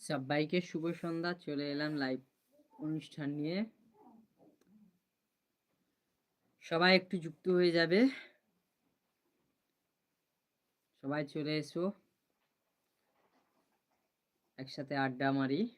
সবাইকে শুভ সন্ধ্যা, চলে এলাম লাইভ অনুষ্ঠান নিয়ে। সবাই একটু যুক্ত হয়ে যাবে। সবাই চলে এসো। একসাথে আড্ডা মারি।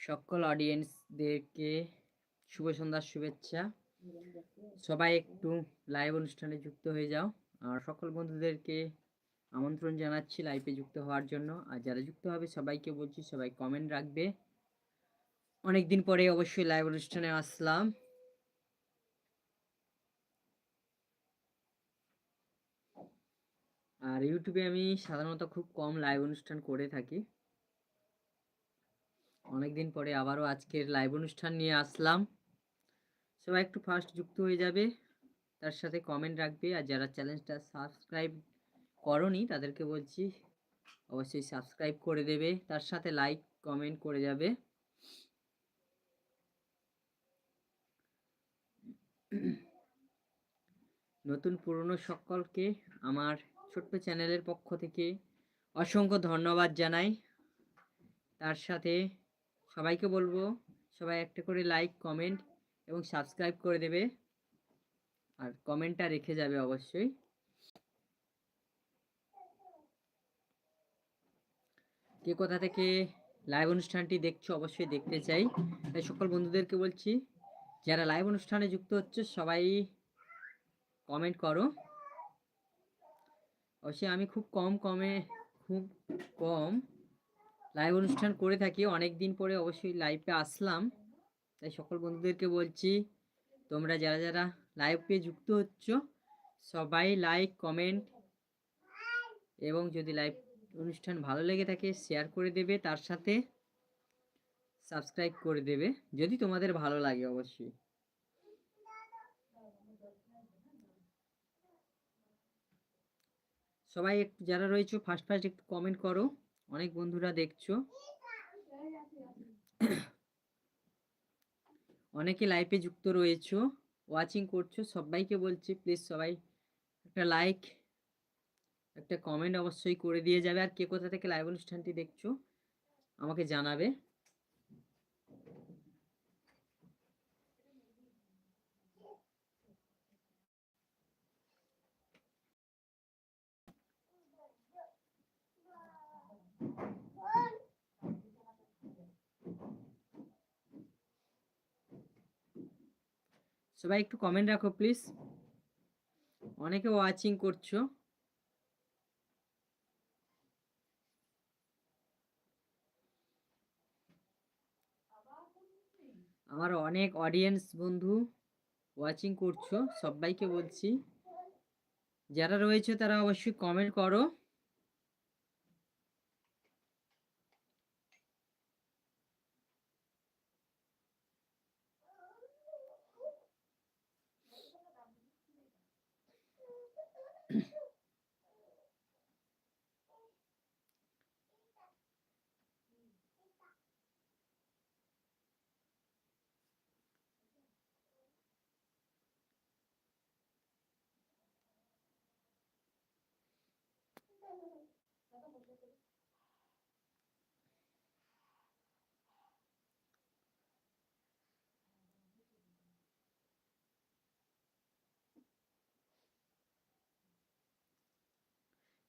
সকল অডিয়েন্সদেরকে শুভ সন্ধ্যার শুভেচ্ছা। সবাই একটু লাইভ অনুষ্ঠানে যুক্ত হয়ে যাও। আর সকল বন্ধুদেরকে আমন্ত্রণ জানাচ্ছি লাইভে যুক্ত হওয়ার জন্য। আর যারা যুক্ত হবে, সবাইকে বলছি, সবাই কমেন্ট রাখবে। অনেক দিন পরে অবশ্যই লাইভ অনুষ্ঠানে আসলাম। আর ইউটিউবে আমি সাধারণত খুব কম লাইভ অনুষ্ঠান করে থাকি। অনেকদিন পরে আবারও আজকের লাইভ অনুষ্ঠান নিয়ে আসলাম। সবাই একটু ফার্স্ট যুক্ত হয়ে যাবে, তার সাথে কমেন্ট রাখবে, আর যারা চ্যানেলটা সাবস্ক্রাইব করনি, তাদেরকে বলছি অবশ্যই সাবস্ক্রাইব করে দেবে, তার সাথে লাইক কমেন্ট করে যাবে। নতুন পুরনো সকলকে আমার ছোট্ট চ্যানেলের পক্ষ থেকে অসংখ্য ধন্যবাদ জানাই। তার সাথে সবাইকে বলব, সবাই একটা করে লাইক কমেন্ট এবং সাবস্ক্রাইব করে দেবে। আর কমেন্টটা রেখে যাবে অবশ্যই। কে কোথা থেকে লাইভ অনুষ্ঠানটি দেখছ অবশ্যই দেখতে চাই। তাই সকল বন্ধুদেরকে বলছি, যারা লাইভ অনুষ্ঠানে যুক্ত হচ্ছে, সবাই কমেন্ট করো। অবশ্যই আমি খুব কম কমে, খুব কম লাইভ অনুষ্ঠান করে থাকি। অনেক দিন পরে অবশ্যই লাইভে আসলাম। তাই সকল বন্ধুদেরকে বলছি, তোমরা যারা যারা লাইভে যুক্ত হচ্ছ, সবাই লাইক কমেন্ট এবং যদি লাইভ অনুষ্ঠান ভালো লেগে থাকে শেয়ার করে দেবে। তার সাথে সাবস্ক্রাইব করে দেবে, যদি তোমাদের ভালো লাগে অবশ্যই। সবাই একটু যারা রয়েছে ফার্স্ট ফার্স্ট একটু কমেন্ট করো। অনেক বন্ধুরা দেখছ। অনেকে লাইফে যুক্ত রয়েছো ওয়াচিং করছ, সবাইকে বলছি প্লিজ সবাই একটা লাইক একটা কমেন্ট অবশ্যই করে দিয়ে যাবে। আর কে কোথা থেকে লাইভ অনুষ্ঠানটি দেখছ, আমাকে জানাবে। সবাই একটু কমেন্ট রাখো প্লিজ অনেকে ওয়াচিং করছ। আমার অনেক অডিয়েন্স বন্ধু ওয়াচিং করছ, সবাইকে বলছি। যারা রয়েছে তারা অবশ্যই কমেন্ট করো।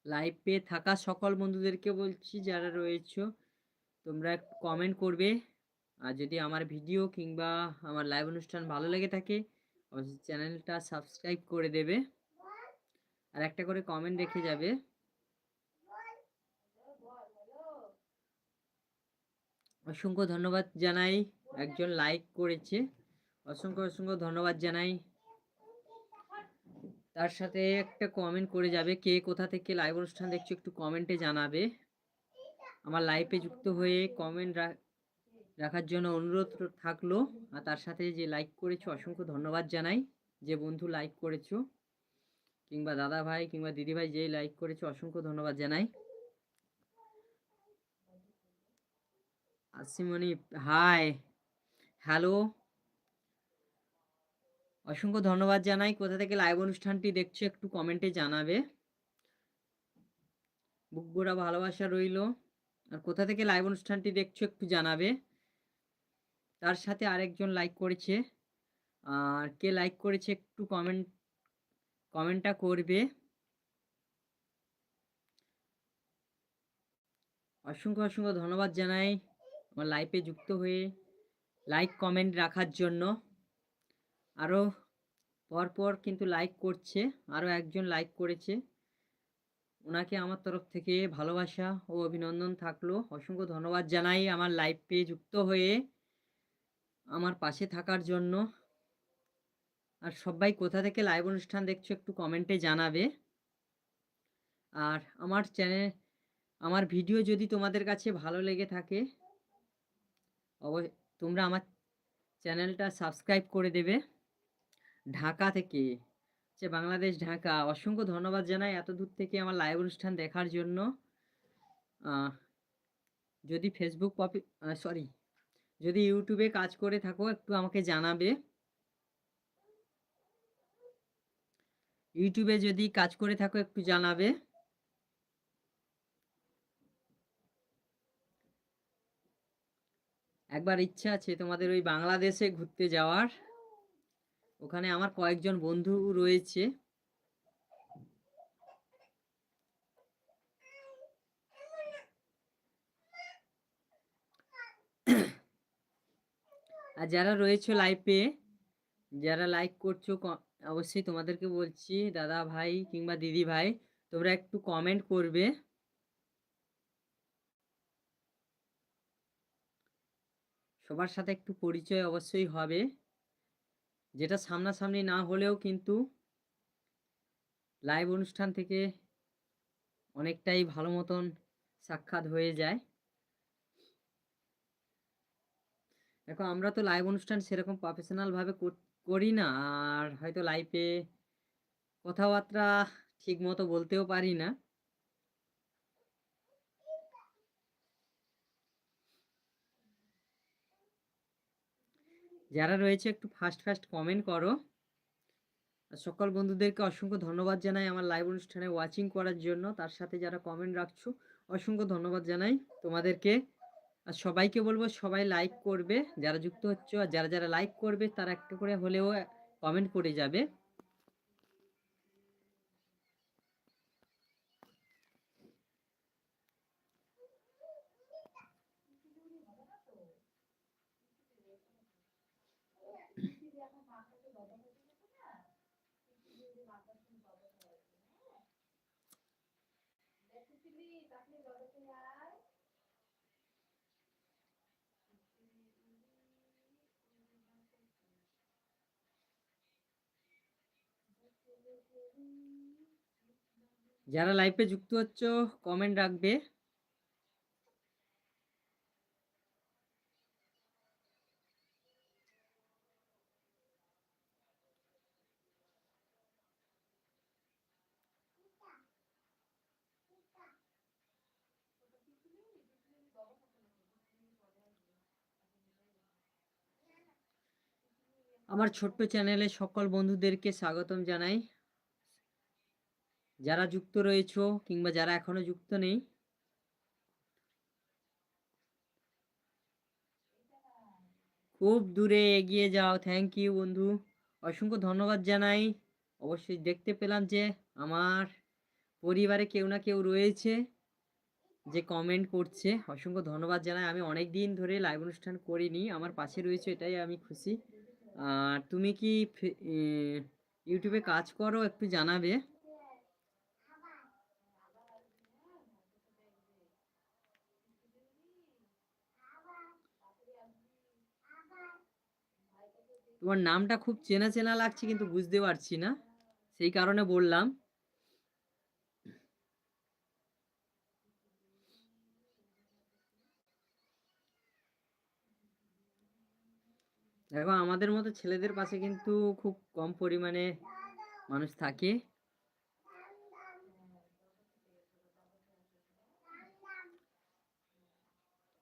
লাইভে থাকা সকল বন্ধুদেরকে বলছি যারা রয়েছো, তোমরা কমেন্ট করবে। আর যদি আমার ভিডিও কিংবা আমার লাইভ অনুষ্ঠান ভালো লেগে থাকে, অবশ্যই চ্যানেলটা সাবস্ক্রাইব করে দেবে। আর একটা করে কমেন্ট রেখে যাবে। অসংখ্য ধন্যবাদ জানাই। একজন লাইক করেছে। অসংখ্য অসংখ্য ধন্যবাদ জানাই। তার সাথে একটা কমেন্ট করে যাবে, কে কোথা থেকে লাইভ অনুষ্ঠান দেখছ একটু কমেন্টে জানাবে। আমার লাইভে যুক্ত হয়ে কমেন্ট রাখার জন্য অনুরোধ থাকল। আর তার সাথে যে লাইক করেছ, অসংখ্য ধন্যবাদ জানাই। যে বন্ধু লাইক করেছ, কিংবা দাদা ভাই কিংবা দিদি ভাই যেই লাইক করেছ, অসংখ্য ধন্যবাদ জানাই। আসিমণি হাই হ্যালো অসংখ্য ধন্যবাদ জানাই। কোথা থেকে লাইভ অনুষ্ঠানটি দেখছ একটু কমেন্টে জানাবে। বুকবোরা ভালোবাসা রইল। আর কোথা থেকে লাইভ অনুষ্ঠানটি দেখছ একটু জানাবে। তার সাথে আরেকজন লাইক করেছে। আর কে লাইক করেছে একটু কমেন্ট কমেন্টটা করবে। অসংখ্য অসংখ্য ধন্যবাদ জানাই। আমার লাইফে যুক্ত হয়ে লাইক কমেন্ট রাখার জন্য। আরও পরপর কিন্তু লাইক করছে আরও একজন লাইক করেছে। ওনাকে আমার তরফ থেকে ভালোবাসা ও অভিনন্দন থাকল। অসংখ্য ধন্যবাদ জানাই আমার লাইভ পেয়ে যুক্ত হয়ে আমার পাশে থাকার জন্য। আর সবাই কোথা থেকে লাইভ অনুষ্ঠান দেখছ একটু কমেন্টে জানাবে। আর আমার চ্যানেল আমার ভিডিও যদি তোমাদের কাছে ভালো লেগে থাকে অবশ্য তোমরা আমার চ্যানেলটা সাবস্ক্রাইব করে দেবে। ঢাকা থেকে। হচ্ছে বাংলাদেশ, ঢাকা। অসংখ্য ধন্যবাদ জানাই এত দূর থেকে আমার লাইভ অনুষ্ঠান দেখার জন্য। যদি ফেসবুক পপি সরি যদি ইউটিউবে কাজ করে থাকো, একটু আমাকে জানাবে। ইউটিউবে যদি কাজ করে থাকো, একটু জানাবে। একবার ইচ্ছা আছে তোমাদের ওই বাংলাদেশে ঘুরতে যাওয়ার। ওখানে আমার কয়েকজন বন্ধু রয়েছে। আর যারা রয়েছে লাইভে যারা লাইক করছ অবশ্যই তোমাদেরকে বলছি, দাদা ভাই কিংবা দিদি ভাই, তোমরা একটু কমেন্ট করবে। সবার সাথে একটু পরিচয় অবশ্যই হবে। যেটা সামনাসামনি না হলেও কিন্তু লাইভ অনুষ্ঠান থেকে অনেকটাই ভালো মতন সাক্ষাৎ হয়ে যায়। দেখো, আমরা তো লাইভ অনুষ্ঠান সেরকম প্রফেশনালভাবে করি না, আর হয়তো লাইভে কথাবার্তা ঠিক মতো বলতেও পারি না। যারা রয়েছে, একটু ফাস্ট ফাস্ট কমেন্ট করো। সকল বন্ধুদেরকে অসংখ্য ধন্যবাদ জানাই আমার লাইভ অনুষ্ঠানে ওয়াচিং করার জন্য। তার সাথে যারা কমেন্ট রাখছো, অসংখ্য ধন্যবাদ জানাই তোমাদেরকে। আর সবাইকে বলব, সবাই লাইক করবে। যারা যুক্ত হচ্ছে, আর যারা যারা লাইক করবে, তারা একটা করে হলেও কমেন্ট করে যাবে। যারা লাইভে যুক্ত হচ্ছ কমেন্ট রাখবে। আমার ছোট্ট চ্যানেলে সকল বন্ধুদেরকে স্বাগতম জানাই। যারা যুক্ত রয়েছ কিংবা যারা এখনও যুক্ত নেই, খুব দূরে এগিয়ে যাও। থ্যাংক ইউ বন্ধু। অসংখ্য ধন্যবাদ জানাই। অবশ্যই দেখতে পেলাম যে আমার পরিবারে কেউ না কেউ রয়েছে যে কমেন্ট করছে। অসংখ্য ধন্যবাদ জানাই। আমি অনেক দিন ধরে লাইভ অনুষ্ঠান করিনি। আমার পাশে রয়েছে, এটাই আমি খুশি। আর তুমি কি ইউটিউবে কাজ করো? একটু জানাবে। তোমার নামটা খুব চেনা চেনা লাগছে, কিন্তু বুঝতে পারছি না। সেই কারণে বললাম। দেখো আমাদের মতো ছেলেদের পাশে কিন্তু খুব কম পরিমাণে মানুষ থাকে।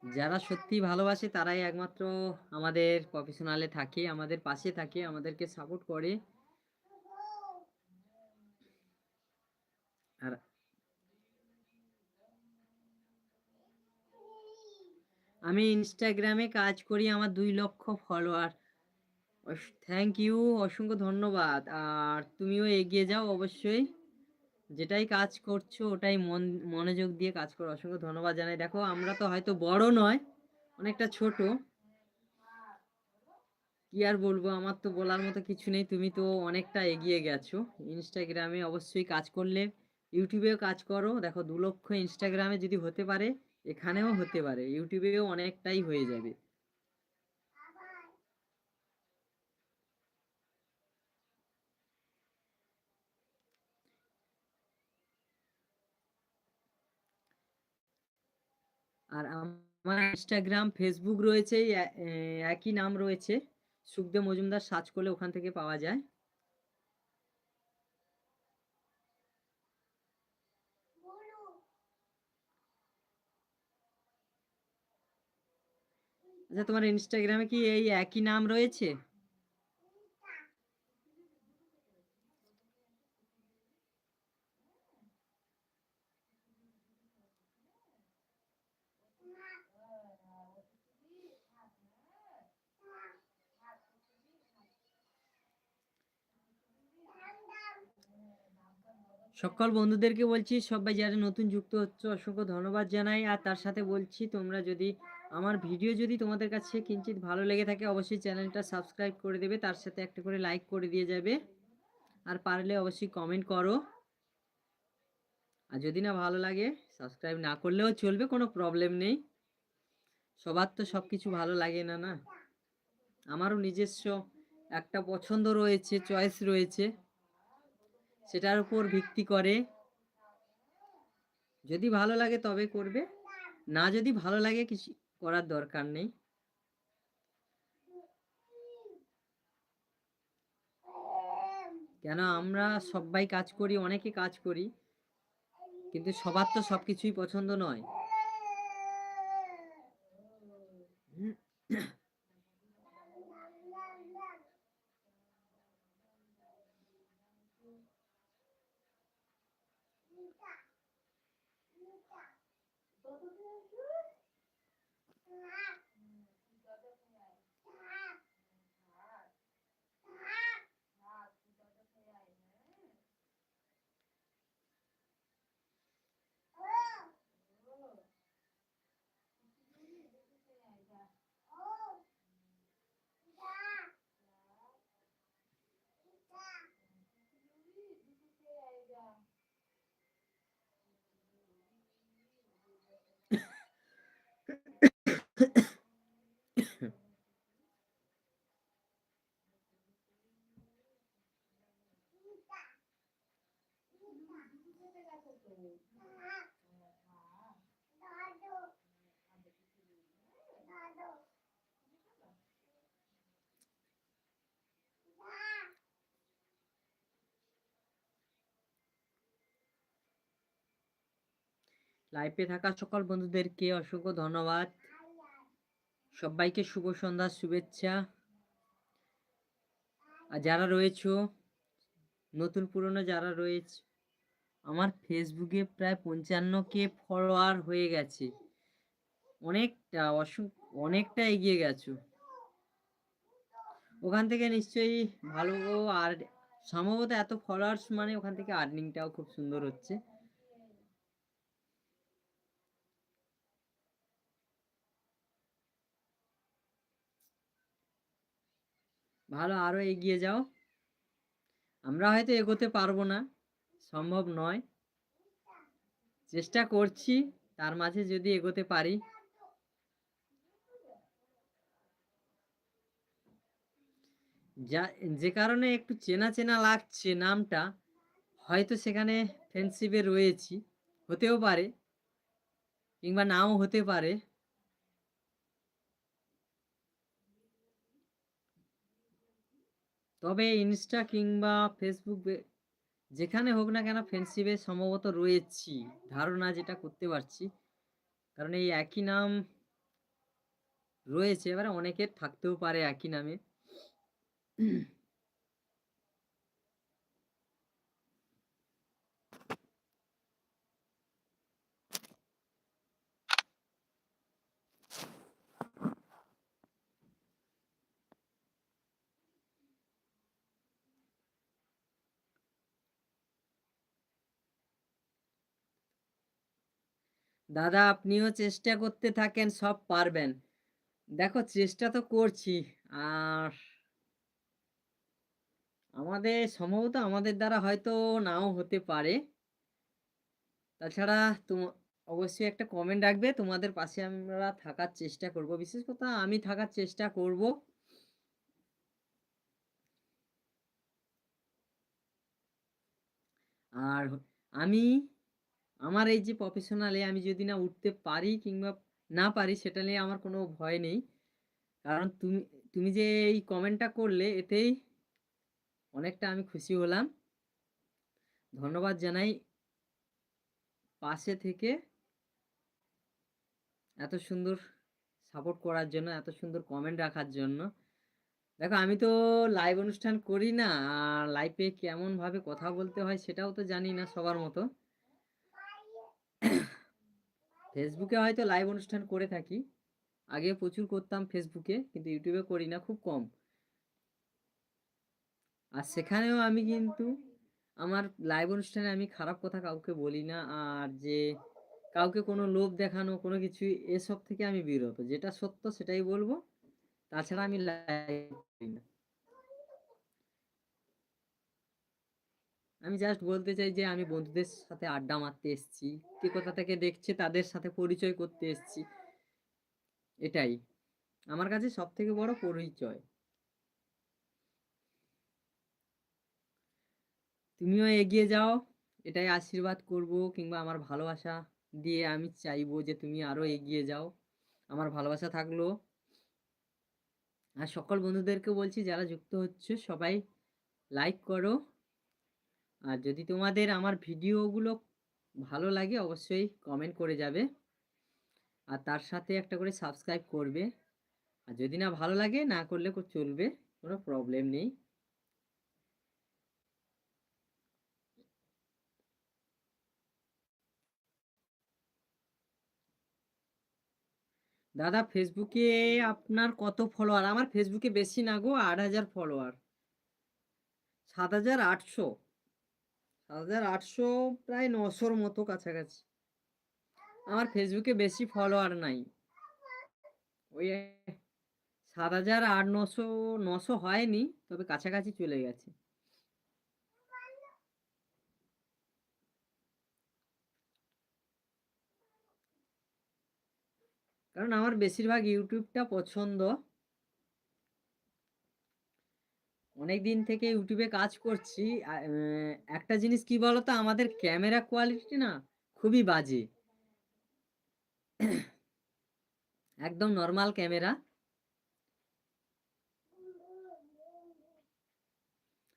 যারা সত্যি ভালোবাসে তারাই একমাত্র আমাদের প্রফেশনালে থাকে, আমাদের পাশে থাকে, আমাদেরকে সাপোর্ট করে। আর আমি ইনস্টাগ্রামে কাজ করি আমার দুই লক্ষ ফলোয়ার থ্যাংক ইউ অসংখ্য ধন্যবাদ। আর তুমিও এগিয়ে যাও অবশ্যই। যেটাই কাজ করছ, ওটাই মন, মনোযোগ দিয়ে কাজ করো। অসংখ্য ধন্যবাদ জানাই। দেখো, আমরা তো হয়তো বড় নয়, অনেকটা ছোট। কি আর বলব, আমার তো বলার মতো কিছু নেই। তুমি তো অনেকটা এগিয়ে গেছো। ইনস্টাগ্রামে অবশ্যই কাজ করলে ইউটিউবেও কাজ করো। দেখো, দু লক্ষ ইনস্টাগ্রামে যদি হতে পারে এখানেও হতে পারে, ইউটিউবেও অনেকটাই হয়ে যাবে। আর আমার ইনস্টাগ্রাম ফেসবুক রয়েছে একই নাম রয়েছে। সুখদেব মজুমদার সার্চ করলে ওখান থেকে পাওয়া যায়। আচ্ছা তোমার ইনস্টাগ্রামে কি এই একই নাম রয়েছে? সকল বন্ধুদেরকে বলছি, সবাই যারা নতুন যুক্ত হচ্ছে, অসংখ্য ধন্যবাদ জানাই। আর তার সাথে বলছি, তোমরা যদি আমার ভিডিও যদি তোমাদের কাছে কিঞ্চিত ভালো লেগে থাকে, অবশ্যই চ্যানেলটা সাবস্ক্রাইব করে দেবে, তার সাথে একটা করে লাইক করে দিয়ে যাবে। আর পারলে অবশ্যই কমেন্ট করো। আর যদি না ভালো লাগে সাবস্ক্রাইব না করলেও চলবে, কোনো প্রবলেম নেই। সবার তো সব কিছু ভালো লাগে না না? আমারও নিজস্ব একটা পছন্দ রয়েছে চয়েস রয়েছে। সেটার উপর ভিত্তি করে যদি ভালো লাগে তবে করবে। না যদি ভালো লাগে কিছু করার দরকার নেই কেন আমরা সবাই কাজ করি অনেকে কাজ করি কিন্তু সবার তো সব কিছুই পছন্দ নয় লাইভে থাকা সকল বন্ধুদেরকে অসংখ্য ধন্যবাদ। সবাইকে শুভ সন্ধ্যার শুভেচ্ছা। আর যারা রয়েছো, নতুন পুরনো যারা রয়েছে, আমার ফেসবুকে প্রায় পঞ্চান্ন কে ফলোয়ার হয়ে গেছে। অনেকটা, অসং, অনেকটা এগিয়ে গেছো। ওখান থেকে নিশ্চয়ই ভালো আর সম্ভবত এত ফলোয়ার্স মানে ওখান থেকে আর্নিংটাও খুব সুন্দর হচ্ছে। ভালো আরও এগিয়ে যাও। আমরা হয়তো এগোতে পারব না, সম্ভব নয়। চেষ্টা করছি, তার মাঝে যদি এগোতে পারি। যা, যে কারণে একটু চেনা চেনা লাগছে নামটা, হয়তো সেখানে ফ্রেন্ডশিপে রয়েছি, হতেও পারে, কিংবা নাও হতে পারে। তবে ইনস্টা কিংবা ফেসবুক যেখানে হোক না কেন ফ্রেন্ডশিপে সম্ভবত রয়েছি। ধারণা যেটা করতে পারছি। কারণ এই একই নাম রয়েছে, এবারে অনেকের থাকতেও পারে একই নামে। দাদা, আপনিও চেষ্টা করতে থাকেন, সব পারবেন। দেখো, চেষ্টা তো করছি। আর আমাদের, সম্ভবত আমাদের দ্বারা হয়তো নাও হতে পারে। তাছাড়া তোম, অবশ্যই একটা কমেন্ট রাখবে। তোমাদের পাশে আমরা থাকার চেষ্টা করব। বিশেষ কথা, আমি থাকার চেষ্টা করব। আর আমি আমার এই যে প্রফেশনালে আমি যদি না উঠতে পারি কিংবা না পারি, সেটা নিয়ে আমার কোনো ভয় নেই। কারণ তুমি তুমি যে এই কমেন্টটা করলে, এতেই অনেকটা আমি খুশি হলাম। ধন্যবাদ জানাই। পাশে থেকে এত সুন্দর সাপোর্ট করার জন্য, এত সুন্দর কমেন্ট রাখার জন্য। দেখো, আমি তো লাইভ অনুষ্ঠান করি না লাইভে কেমনভাবে কথা বলতে হয় সেটাও তো জানি না সবার মতো। ফেসবুকে হয়তো লাইভ অনুষ্ঠান করে থাকি। আগে প্রচুর করতাম ফেসবুকে কিন্তু ইউটিউবে করি না, খুব কম। আর সেখানেও আমি কিন্তু, আমার লাইভ অনুষ্ঠানে আমি খারাপ কথা কাউকে বলি না, আর যে কাউকে কোনো লোভ দেখানো, কোনো কিছু, এসব থেকে আমি বিরত। যেটা সত্য সেটাই বলব। তাছাড়া আমি লাইভ করি না। আমি জাস্ট বলতে চাই যে, আমি বন্ধুদের সাথে আড্ডা মারতে এসেছি। কে কোথা থেকে দেখছে তাদের সাথে পরিচয় করতে এসেছি। এটাই। আমার কাছে সব থেকে বড় পরিচয়। তুমিও এগিয়ে যাও। এটাই আশীর্বাদ করব কিংবা আমার ভালোবাসা দিয়ে আমি চাইব যে, তুমি আরও এগিয়ে যাও। আমার ভালোবাসা থাকল। আর সকল বন্ধুদেরকে বলছি, যারা যুক্ত হচ্ছে, সবাই লাইক করো। আর যদি তোমাদের আমার ভিডিওগুলো ভালো লাগে, অবশ্যই কমেন্ট করে যাবে। আর তার সাথে একটা করে সাবস্ক্রাইব করবে। আর যদি না ভালো লাগে, না করলে চলবে, কোনো প্রবলেম নেই। দাদা ফেসবুকে আপনার কত ফলোয়ার আমার ফেসবুকে বেশি না গো, আট হাজার ফলোয়ার সাত হাজার আটশো। সাত হাজার আটশো প্রায় নশোর মতো কাছাকাছি। আমার ফেসবুকে বেশি ফলোয়ার নাই। ওই সাত হাজার আট নশো নশো হয়নি, তবে কাছাকাছি চলে গেছে। কারণ আমার বেশিরভাগ ইউটিউবটা পছন্দ। অনেক দিন থেকে ইউটিউবে কাজ করছি। একটা জিনিস কি বলতো? আমাদের ক্যামেরা কোয়ালিটি না খুবই বাজে। একদম নর্মাল ক্যামেরা।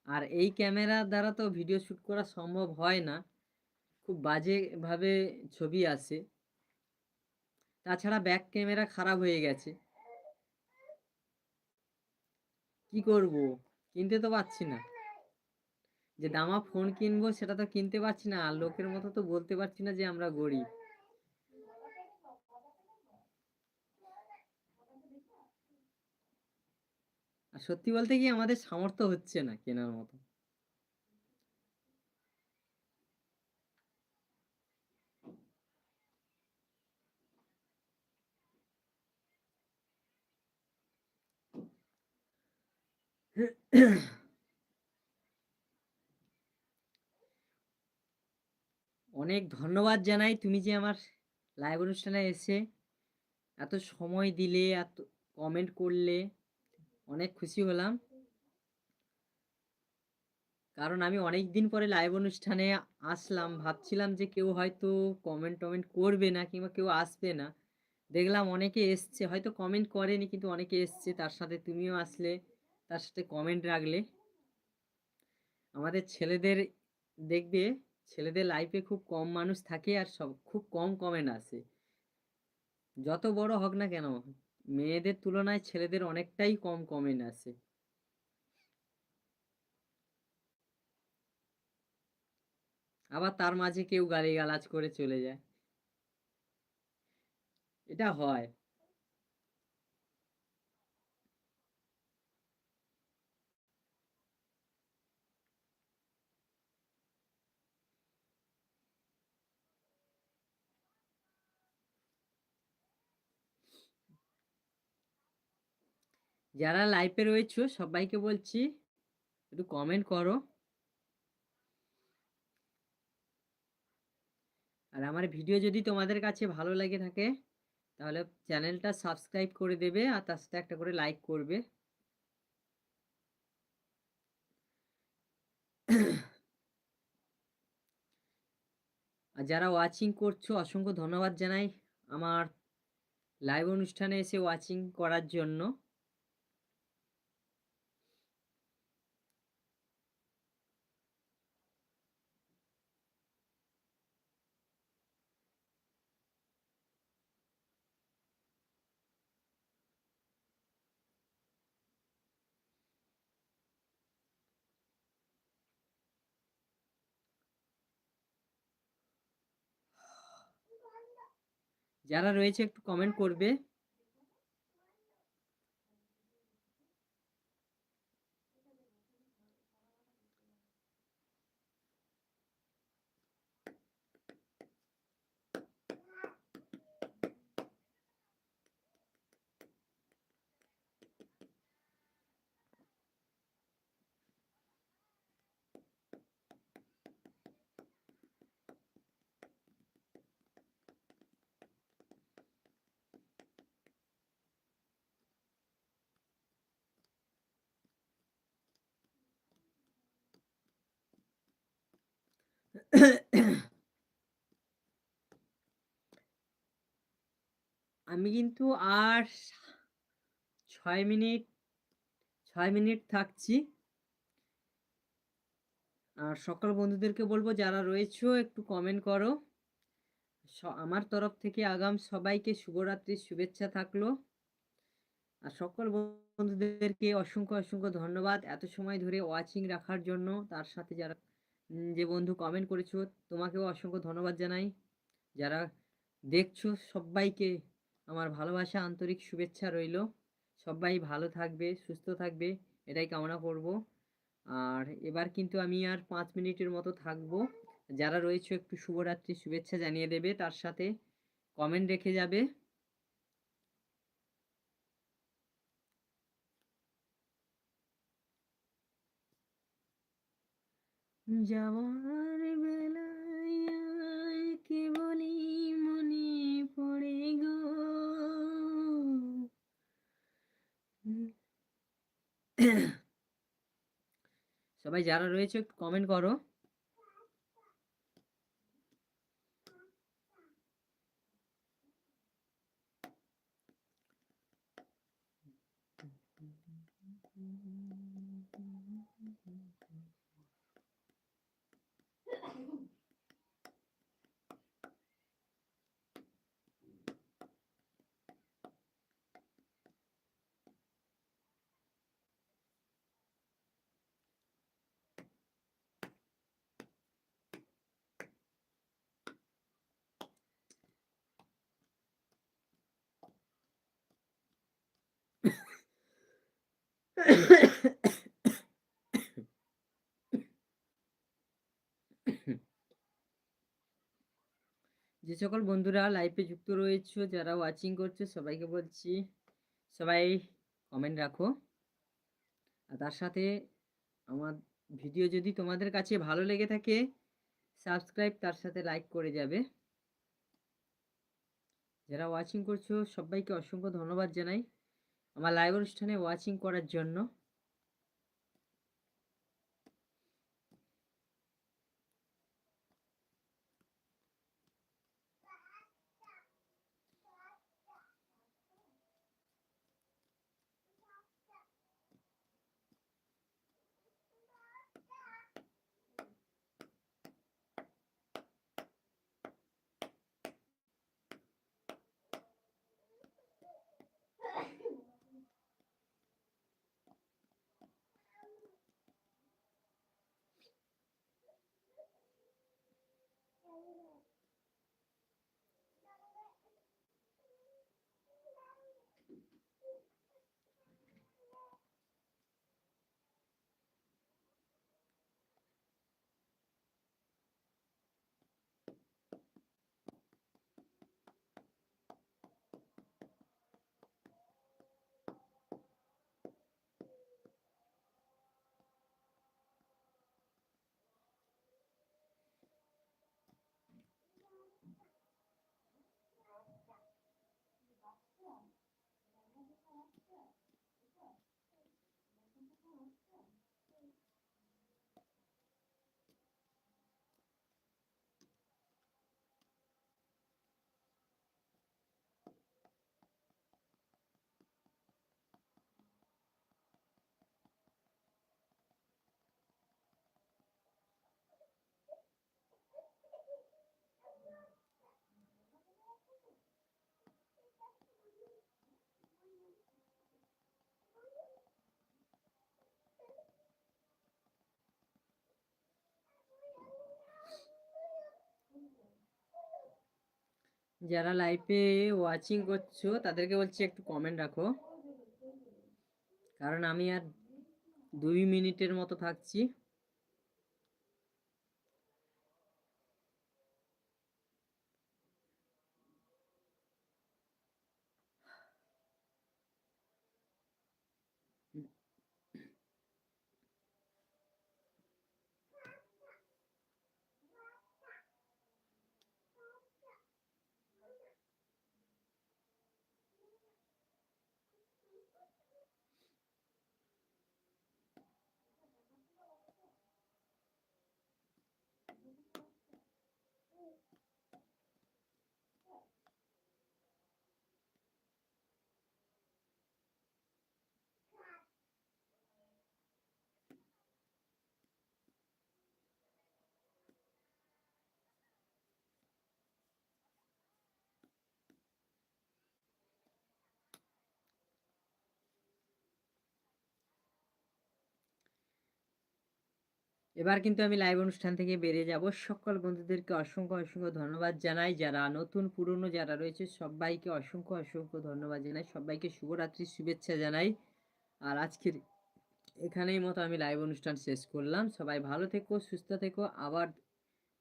আর এই ক্যামেরার দ্বারা তো ভিডিও শ্যুট করা সম্ভব হয় না। খুব বাজেভাবে ছবি আসে তাছাড়া ব্যাক ক্যামেরা খারাপ হয়ে গেছে। কি করব? কিনতে তো পারছি না। যে দামা ফোন কিনবো সেটা তো কিনতে পারছি না, আর লোকের মতো তো বলতে পারছি না যে আমরা গরিব। সত্যি বলতে কি আমাদের সামর্থ্য হচ্ছে না কেনার মতো। অনেক ধন্যবাদ জানাই তুমি যে আমার লাইভ অনুষ্ঠানে এসে এত সময় দিলে, এত কমেন্ট করলে। অনেক খুশি হলাম। কারণ আমি অনেক দিন পরে লাইভ অনুষ্ঠানে আসলাম, ভাবছিলাম যে কেউ হয়তো কমেন্ট টমেন্ট করবে না কিংবা কেউ আসবে না। দেখলাম অনেকে এসছে, হয়তো কমেন্ট করেনি কিন্তু অনেকে এসছে, তার সাথে তুমিও আসলে। তার সাথে কমেন্ট রাখলে। আমাদের ছেলেদের দেখবে, ছেলেদের লাইফে খুব কম মানুষ থাকে আর সব, খুব কম কমেন্ট আসে। যত বড় হোক না কেন, মেয়েদের তুলনায় ছেলেদের অনেকটাই কম কমেন্ট আসে। আবার তার মাঝে কেউ গালিগালাজ করে চলে যায়। এটা হয়। যারা লাইভে রয়েছো, সবাইকে বলছি, একটু কমেন্ট করো। আর আমার ভিডিও যদি তোমাদের কাছে ভালো লাগে থাকে, তাহলে চ্যানেলটা সাবস্ক্রাইব করে দেবে, আর তার সাথে একটা করে লাইক করবে। আর যারা ওয়াচিং করছ, অসংখ্য ধন্যবাদ জানাই আমার লাইভ অনুষ্ঠানে এসে ওয়াচিং করার জন্য। যারা রয়েছে একটু কমেন্ট করবে। আমি কিন্তু আর ছয় মিনিট ছয় মিনিট থাকছি। আর সকল বন্ধুদেরকে বলব, যারা রয়েছো, একটু কমেন্ট করো। আমার তরফ থেকে আগাম সবাইকে শুভরাত্রির শুভেচ্ছা থাকল। আর সকল বন্ধুদেরকে অসংখ্য অসংখ্য ধন্যবাদ এত সময় ধরে ওয়াচিং রাখার জন্য। তার সাথে যারা যে বন্ধু কমেন্ট করেছ, তোমাকেও অসংখ্য ধন্যবাদ জানাই। যারা দেখছ, সবাইকে আমার ভালোবাসা, আন্তরিক শুভেচ্ছা রইল। সবাই ভালো থাকবে, সুস্থ থাকবে, এটাই কামনা করব। আর এবার কিন্তু আমি আর পাঁচ মিনিটের মতো থাকব। যারা রয়েছে, একটু শুভরাত্রি, শুভেচ্ছা জানিয়ে দেবে, তার সাথে কমেন্ট রেখে যাবে। যাওয়ার বেলায় কেবলই মনে পড়ে গো? সবাই যারা রয়েছে কমেন্ট করো। যে সকল বন্ধুরা লাইভে যুক্ত রয়েছে, যারা ওয়াচিং করছে, সবাইকে বলছি, সবাই কমেন্ট রাখো। আর তার সাথে আমার ভিডিও যদি তোমাদের কাছে ভালো লেগে থাকে সাবস্ক্রাইব তার সাথে লাইক করে যাবে। যারা ওয়াচিং করছ, সবাইকে অসংখ্য ধন্যবাদ জানাই। আমার লাইভ অনুষ্ঠানে ওয়াচিং করার জন্য। যারা লাইভে ওয়াচিং করছ, তাদেরকে বলছি একটু কমেন্ট রাখো। কারণ আমি আর দুই মিনিটের মতো থাকছি। এবার কিন্তু আমি লাইভ অনুষ্ঠান থেকে বেরিয়ে যাব। সকল বন্ধুদেরকে অসংখ্য অসংখ্য ধন্যবাদ জানাই। যারা নতুন, পুরনো যারা রয়েছে, সবাইকে অসংখ্য অসংখ্য ধন্যবাদ জানাই। সবাইকে শুভরাত্রির শুভেচ্ছা জানাই। আর আজকের এখানেই মতো আমি লাইভ অনুষ্ঠান শেষ করলাম। সবাই ভালো থেকো, সুস্থ থেকো। আবার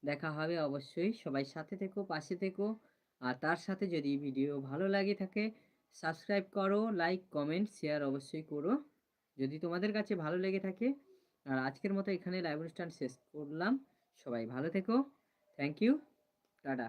দেখা হবে অবশ্যই। সবাই সাথে থেকো, পাশে থেকো। আর তার সাথে যদি ভিডিও ভালো লাগে থাকে সাবস্ক্রাইব করো লাইক কমেন্ট শেয়ার অবশ্যই করো। যদি তোমাদের কাছে ভালো লেগে থাকে আর আজকের মতো এখানে লাইভ অনুষ্ঠান শেষ করলাম। সবাই ভালো থেকো। Thank you tata